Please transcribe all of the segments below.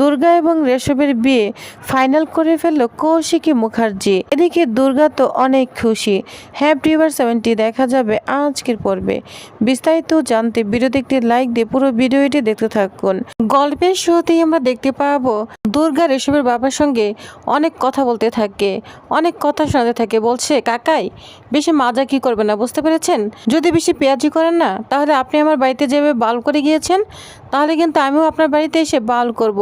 দুর্গা এবং রেশবের বিয়ে ফাইনাল করে ফেলল কৌশিকী মুখার্জি। এদিকে দুর্গা তো অনেক খুশি। হ্যাঁ প্রিভার সেভেন্টি দেখা যাবে আজকের পর্বে। বিস্তারিত জানতে একটি লাইক দিয়ে পুরো ভিডিওটি দেখতে থাকুন। গল্পের শুরুতেই আমরা দেখতে পাবো, দুর্গা রেশবের বাবার সঙ্গে অনেক কথা বলতে থাকে, অনেক কথা শোনাতে থাকে। বলছে, কাকাই, বেশি মাজা কি করবে না, বুঝতে পেরেছেন? যদি বেশি পেঁয়াজি করেন না, তাহলে আপনি আমার বাড়িতে যেভাবে বাল করে গিয়েছেন, তাহলে কিন্তু আমিও আপনার বাড়িতে এসে বাল করব।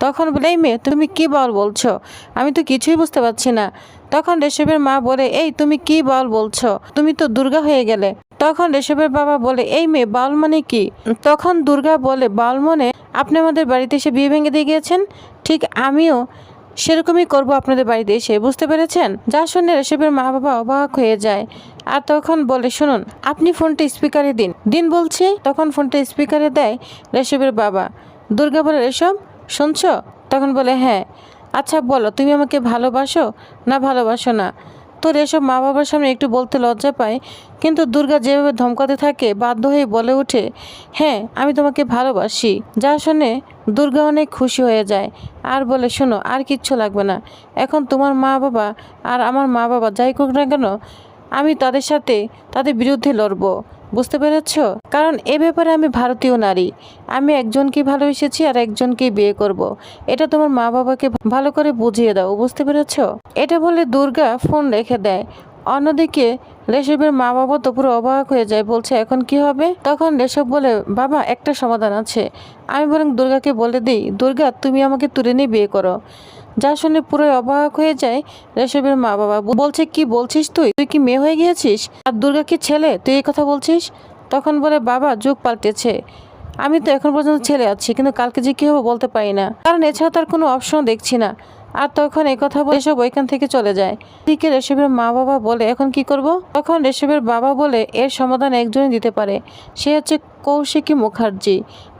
তখন বলে, এই মেয়ে, তুমি কি বল বলছো? আমি তো কিছুই বুঝতে পারছি না। তখন রেশবের মা বলে, এই, তুমি কি বল বলছো? তুমি তো দুর্গা হয়ে গেলে। তখন রেশবের বাবা বলে, এই মেয়ে, বাল মানে কি? তখন দুর্গা বলে, বাল মনে আপনি আমাদের বাড়িতে এসে বিয়ে ভেঙে দিয়ে গিয়েছেন? ঠিক আমিও সেরকমই করব আপনাদের বাড়িতে এসে, বুঝতে পেরেছেন? যা শুনে রেশবের মা বাবা অবাক হয়ে যায়। আর তখন বলে, শুনুন, আপনি ফোনটা স্পিকারে দিন। দিন বলছি? তখন ফোনটা স্পিকারে দেয় রেশবের বাবা। দুর্গা বলে রেশব শুনছো? তখন বলে হ্যাঁ। আচ্ছা বলো, তুমি আমাকে ভালোবাসো? না ভালোবাসো না। তোর এসব মা বাবার সামনে একটু বলতে লজ্জা পায়, কিন্তু দুর্গা যেভাবে ধমকাতে থাকে, বাধ্য হয়ে বলে ওঠে হ্যাঁ আমি তোমাকে ভালোবাসি। যা শুনে দুর্গা অনেক খুশি হয়ে যায়। আর বলে, শোনো, আর কিচ্ছু লাগবে না। এখন তোমার মা বাবা আর আমার মা বাবা যাই করুক না কেন আমি তাদের সাথে তাদের বিরুদ্ধে লড়বো। বুঝতে পেরেছ? কারণ এ ব্যাপারে আমি ভারতীয় নারী। আমি একজনকে ভালোবেসেছি আর একজনকে বিয়ে করব। এটা তোমার মা বাবাকে ভালো করে বুঝিয়ে দাও, বুঝতে পেরেছ? এটা বলে দুর্গা ফোন রেখে দেয়। অন্যদিকে রেশবের মা বাবা তো পুরো অবাক হয়ে যায়, বলছে, এখন কি হবে? তখন রেশব বলে, বাবা, একটা সমাধান আছে। আমি বরং দুর্গাকে বলে দিই, দুর্গা, তুমি আমাকে তুলে নিয়ে বিয়ে করো। যা শুনে পুরো অবাক হয়ে যায় রেশবের মা বাবা বলছে, কি বলছিস তুই? তুই কি মেয়ে হয়ে গিয়েছিস? আর দুর্গা কি ছেলে? তুই এই কথা বলছিস? তখন বলে, বাবা, যুগ পাল্টেছে। আমি তো এখন পর্যন্ত ছেলে আছি, কিন্তু কালকে যে কী হবে বলতে পারি না। কারণ এছাড়া তার কোনো অপশন দেখছি না। আর তখন এই কথা বলে এসব ওইখান থেকে চলে যায়। এদিকে রেশবের মা বাবা বলে, এখন কি করব? তখন রেশবের বাবা বলে, এর সমাধান একজনই দিতে পারে। সে হচ্ছে কৌশিকী মুখার্জি।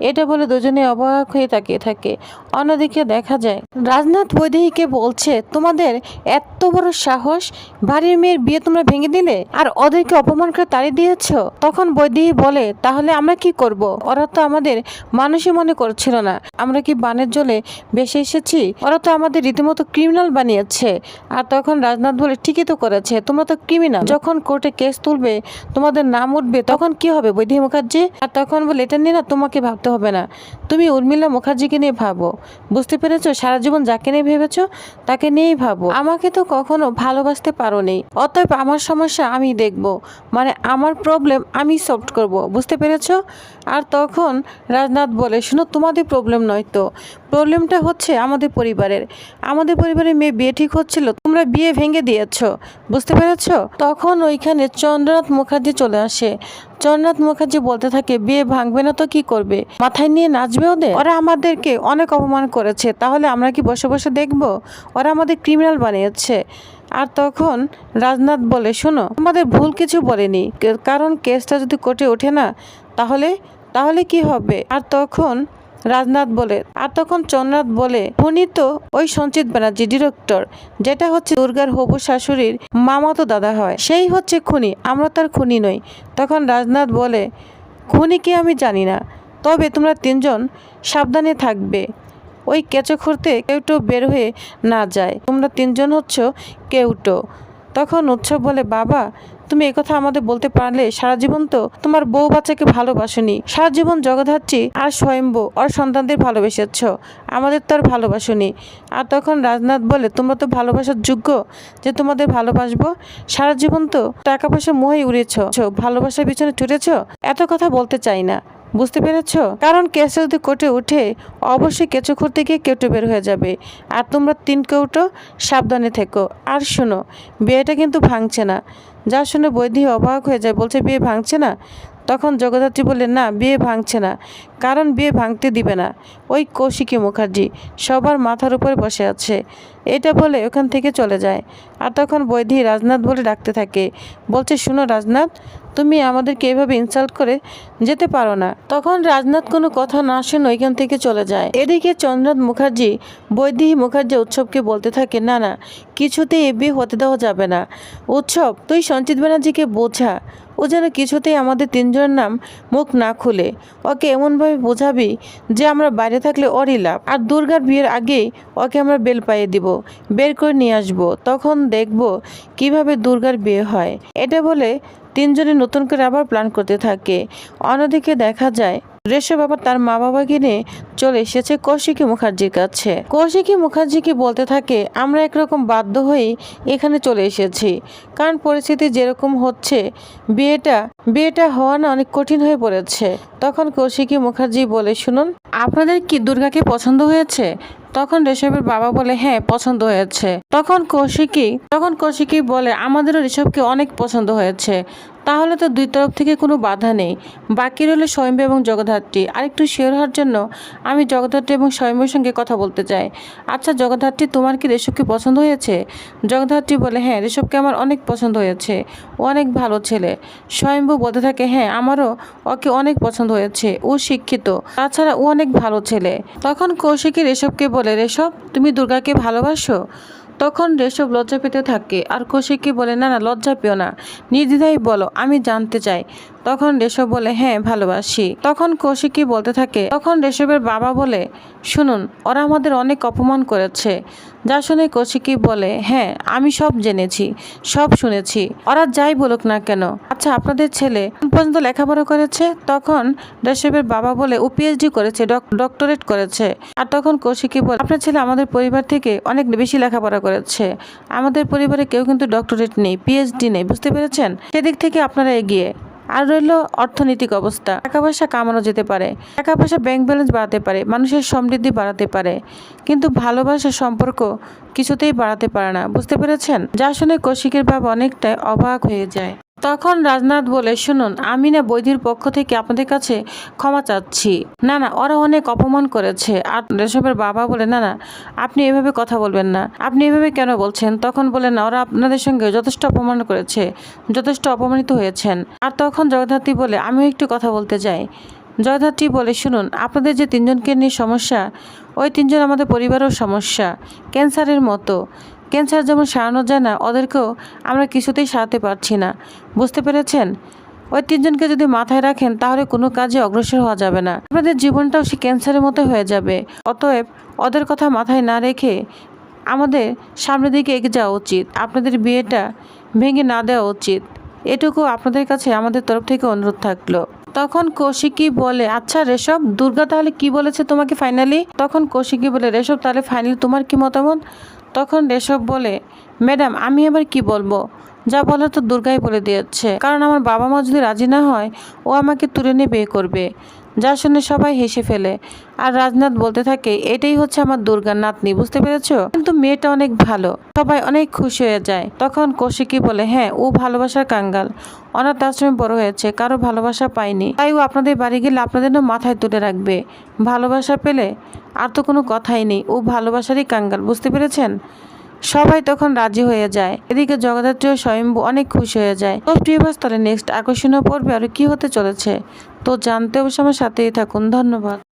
এটা বলে দুজনে অবাক হয়ে তাকিয়ে থাকে। অন্যদিকে দেখা যায়, রাজনাথ বৈদেহীকে বলছে, তোমাদের এত বড় সাহস, বাড়ির মেয়ের বিয়ে তোমরা ভেঙে দিলে? আর ওদেরকে অপমান করে তাড়িয়ে দিয়েছ? তখন বৈদেহী বলে, তাহলে আমরা কি করব? ওরা তো আমাদের মানুষই মনে করছিল না। আমরা কি বানের জলে বেসে এসেছি? ওরা তো আমাদের রীতিমতো ক্রিমিনাল বানিয়েছে। আর তখন রাজনাথ বলে, ঠিকই তো করেছে, তোমরা তো ক্রিমিনাল যখন কোর্টে কেস তুলবে, তোমাদের নাম উঠবে, তখন কি হবে বৈদেহী মুখার্জি? আর তখন বলে, এটা নিয়ে না তোমাকে ভাবতে হবে না। তুমি উর্মিলা মুখার্জিকে নিয়ে ভাবো। বুঝতে পেরেছ? সারা জীবন যাকে নিয়ে ভেবেছো, তাকে নিয়েই ভাবো। আমাকে তো কখনো ভালোবাসতে পারো নেই অতএব আমার সমস্যা আমি দেখব। মানে আমার প্রবলেম আমি সলভ করব। বুঝতে পেরেছ? আর তখন রাজনাথ বলে, শুনো, তোমাদের প্রবলেম নয় তো। প্রবলেমটা হচ্ছে আমাদের পরিবারের। আমাদের পরিবারের মেয়ে বিয়ে ঠিক হচ্ছিল, তোমরা বিয়ে ভেঙে দিয়েছ। বুঝতে পেরেছ? তখন ওইখানে চন্দ্রনাথ মুখার্জি চলে আসে। চন্দ্রনাথ মুখার্জি বলতে থাকে, বিয়ে ভাঙবে না তো কি করবে? মাথায় নিয়ে নাচবে ওদের? ওরা আমাদেরকে অনেক অপমান করেছে। তাহলে আমরা কি বসে বসে দেখব? ওরা আমাদের ক্রিমিনাল বানিয়েছে। আর তখন রাজনাথ বলে, শোনো আমাদের ভুল কিছু বলেনি। কারণ কেসটা যদি কোর্টে ওঠে না, তাহলে তাহলে কি হবে? আর তখন রাজনাথ বলে। আর তখন চন্দ্রনাথ বলে উনি তো ওই সঞ্চিত ব্যানার্জি, ডিরেক্টর, যেটা হচ্ছে দুর্গার হবু শাশুড়ির মামাতো দাদা হয়। সেই হচ্ছে খুনি, আমরা তার খুনি নই। তখন রাজনাথ বলে খুনি কি আমি জানি না, তবে তোমরা তিনজন সাবধানে থাকবে। ওই কেঁচো খুঁড়তে কেউটো বের হয়ে না যায়, তোমরা তিনজন হচ্ছ কেউটো। তখন উৎসব বলে, বাবা তুমি একথা আমাদের বলতে পারলে সারা জীবন তো তোমার বউ বাচ্চাকে ভালোবাসনি। সারা জীবন জগধাত্রী আর স্বয়ম্ভ আর সন্তানদের ভালোবেসেছ। আমাদের তো আর ভালোবাসনি। আর তখন রাজনাথ বলে, তোমরা তো ভালোবাসার যোগ্য যে তোমাদের ভালোবাসবো। সারা জীবন তো টাকা পয়সা মোহেই উড়েছ। ভালোবাসার পিছনে ছুটেছ। এত কথা বলতে চাই না। বুঝতে পেরেছ? কারণ কেসটা যদি কোর্টে উঠে অবশ্যই কেঁচো খুঁড়তে গিয়ে কেউটো বের হয়ে যাবে। আর তোমরা তিন কেউটো সাবধানে থেকো। আর শোনো, বিয়েটা কিন্তু ভাঙছে না। যা শুনে বৈধি অবাক হয়ে যায়, বলছে, বিয়ে ভাঙছে না? তখন জগদ্ধাত্রী বললেন, না, বিয়ে ভাঙছে না। কারণ বিয়ে ভাঙতে দিবে না। ওই কৌশিকী মুখার্জি সবার মাথার উপরে বসে আছে। এটা বলে ওখান থেকে চলে যায়। আর তখন বৈধি রাজনাথ বলে ডাকতে থাকে, বলছে, শুনো রাজনাথ, তুমি আমাদেরকে এভাবে ইনসাল্ট করে যেতে পারো না। তখন রাজনাথ কোনো কথা না শুনে ওইখান থেকে চলে যায়। এদিকে চন্দ্রনাথ মুখার্জি বৈদেহী মুখার্জি উৎসবকে বলতে থাকে, না না, কিছুতেই এ বিয়ে হতে দেওয়া যাবে না। উৎসব, তুই সঞ্চিত ব্যানার্জিকে বোঝা। ও যেন কিছুতেই আমাদের তিনজনের নাম মুখ না খুলে। ওকে এমনভাবে বোঝাবি যে আমরা বাইরে থাকলে ওরই লাভ। আর দুর্গার বিয়ের আগেই ওকে আমরা বেল পাইয়ে দিব, বের করে নিয়ে আসব। তখন দেখব কীভাবে দুর্গার বিয়ে হয়। এটা বলে তিনজনে নতুন করে আবার প্ল্যান করতে থাকে। অন্যদিকে দেখা যায় রেশব আবার তার মা বাবাকে নিয়ে চলে এসেছে কৌশিকী মুখার্জির কাছে। কৌশিকী মুখার্জিকে বলতে থাকে, আমরা একরকম বাধ্য হয়ে এখানে চলে এসেছি। কারণ পরিস্থিতি যেরকম হচ্ছে, বিয়েটা বিয়েটা হওয়া না অনেক কঠিন হয়ে পড়েছে। তখন কৌশিকী মুখার্জি বলে, শুনুন, আপনাদের কি দুর্গাকে পছন্দ হয়েছে? তখন ঋষভের বাবা বলে হ্যাঁ পছন্দ হয়েছে। তখন কৌশিকী তখন কৌশিকী বলে, আমাদেরও ঋষভকে অনেক পছন্দ হয়েছে। তাহলে তো দুই তরফ থেকে কোনো বাধা নেই। বাকি রইল স্বয়ম্ভ এবং জগদ্ধাত্রী। আরেকটু শিওর হওয়ার জন্য আমি জগদ্ধাত্রী এবং স্বয়ম্ভের সঙ্গে কথা বলতে চাই। আচ্ছা জগদ্ধাত্রী, তোমার কি রেশবকে পছন্দ হয়েছে? জগদ্ধাত্রী বলে হ্যাঁ রেশবকে আমার অনেক পছন্দ হয়েছে। ও অনেক ভালো ছেলে। স্বয়ম্ভু বলতে থাকে হ্যাঁ আমারও ওকে অনেক পছন্দ হয়েছে, ও শিক্ষিত। তাছাড়া ও অনেক ভালো ছেলে। তখন কৌশিকী রেশবকে বলে রেশব তুমি দুর্গাকে ভালোবাসো? তখন রেশব লজ্জা পেতে থাকে, আর কৌশিককে বলে, না না, লজ্জা পেও না। নির্দ্বিধায় বলো, আমি জানতে চাই। তখন রেশব বলে হ্যাঁ ভালোবাসি। তখন কৌশিকী বলতে থাকে, তখন রেশবের বাবা বলে, শুনুন, ওরা আমাদের অনেক অপমান করেছে। যা শুনে কৌশিকী বলে হ্যাঁ আমি সব জেনেছি, সব শুনেছি। ওরা যাই বলুক না কেন। আচ্ছা আপনাদের ছেলে পর্যন্ত লেখাপড়া করেছে? তখন রেশবের বাবা বলে, ও পিএইচডি করেছে, ডক- ডক্টরেট করেছে। আর তখন কৌশিকী বলে, আপনার ছেলে আমাদের পরিবার থেকে অনেক বেশি লেখাপড়া করেছে। আমাদের পরিবারে কেউ কিন্তু ডক্টরেট নেই পিএইচডি নেই, বুঝতে পেরেছেন? সেদিক থেকে আপনারা এগিয়ে। আর রইল অর্থনৈতিক অবস্থা। টাকা পয়সা কামানো যেতে পারে, টাকা পয়সা ব্যাংক ব্যালেন্স বাড়াতে পারে, মানুষের সমৃদ্ধি বাড়াতে পারে। কিন্তু ভালোবাসার সম্পর্ক কিছুতেই বাড়াতে পারে না, বুঝতে পেরেছেন? যা শুনে কৌশিকের বাবা অনেকটাই অবাক হয়ে যায়। তখন রাজনাথ বলে, শুনুন, আমি না বৈধির পক্ষ থেকে আপনাদের কাছে ক্ষমা চাচ্ছি। না না, ওরা অনেক অপমান করেছে। আর রেশবের বাবা বলে, না না, আপনি এভাবে কথা বলবেন না। আপনি এভাবে কেন বলছেন? তখন বলে, না, ওরা আপনাদের সঙ্গে যথেষ্ট অপমান করেছে, যথেষ্ট অপমানিত হয়েছেন। আর তখন জগদ্ধাত্রী বলে, আমিও একটু কথা বলতে চাই। জয়ধাত্রী বলে, শুনুন, আপনাদের যে তিনজনকে নিয়ে সমস্যা, ওই তিনজন আমাদের পরিবারেও সমস্যা, ক্যান্সারের মতো। ক্যান্সার যেমন সারানো যায় না, ওদেরকেও আমরা কিছুতেই সারাতে পারছি না। বুঝতে পেরেছেন? ওই তিনজনকে যদি মাথায় রাখেন, তাহলে কোনো কাজে অগ্রসর হওয়া যাবে না। আপনাদের জীবনটাও সে ক্যান্সারের মতো হয়ে যাবে। অতএব ওদের কথা মাথায় না রেখে আমাদের সামনের দিকে এগিয়ে যাওয়া উচিত। আপনাদের বিয়েটা ভেঙে না দেওয়া উচিত। এটুকু আপনাদের কাছে আমাদের তরফ থেকে অনুরোধ থাকল। তখন কৌশিকী বলে আচ্ছা রেশব দুর্গা তাহলে কি বলেছে তোমাকে ফাইনালি তখন কৌশিকী বলে রেশব তাহলে ফাইনালি তোমার কি মতামত? তখন রেশব বলে, ম্যাডাম, আমি এবার কি বলব? যা বলার তো দুর্গাই বলে দিয়েছে। কারণ আমার বাবা মা যদি রাজি না হয়, ও আমাকে তুলে নিয়ে বিয়ে করবে। যা শুনে সবাই হেসে ফেলে। আর রাজনাথ বলতে থাকে, এটাই হচ্ছে আমার দুর্গার নাতনি, বুঝতে পেরেছ? কিন্তু মেয়েটা অনেক ভালো। সবাই অনেক খুশি হয়ে যায়। তখন কৌশিকী বলে হ্যাঁ ও ভালোবাসার কাঙ্গাল। অনাথ আশ্রমে বড় হয়েছে, কারও ভালোবাসা পায়নি। তাই ও আপনাদের বাড়ি গেলে আপনাদের মাথায় তুলে রাখবে। ভালোবাসা পেলে আর তো কোনো কথাই নেই। ও ভালোবাসারই কাঙ্গাল, বুঝতে পেরেছেন? সবাই তখন রাজি হয়ে যায়। এদিকে জগদ্ধাত্রী স্বয়ম্ভু অনেক খুশি হয়ে যায়। তো প্রিয়বাস তাহলে নেক্সট আকর্ষণীয় পর্বে আর কি হতে চলেছে? তো জানতে অবশ্য আমার সাথেই থাকুন। ধন্যবাদ।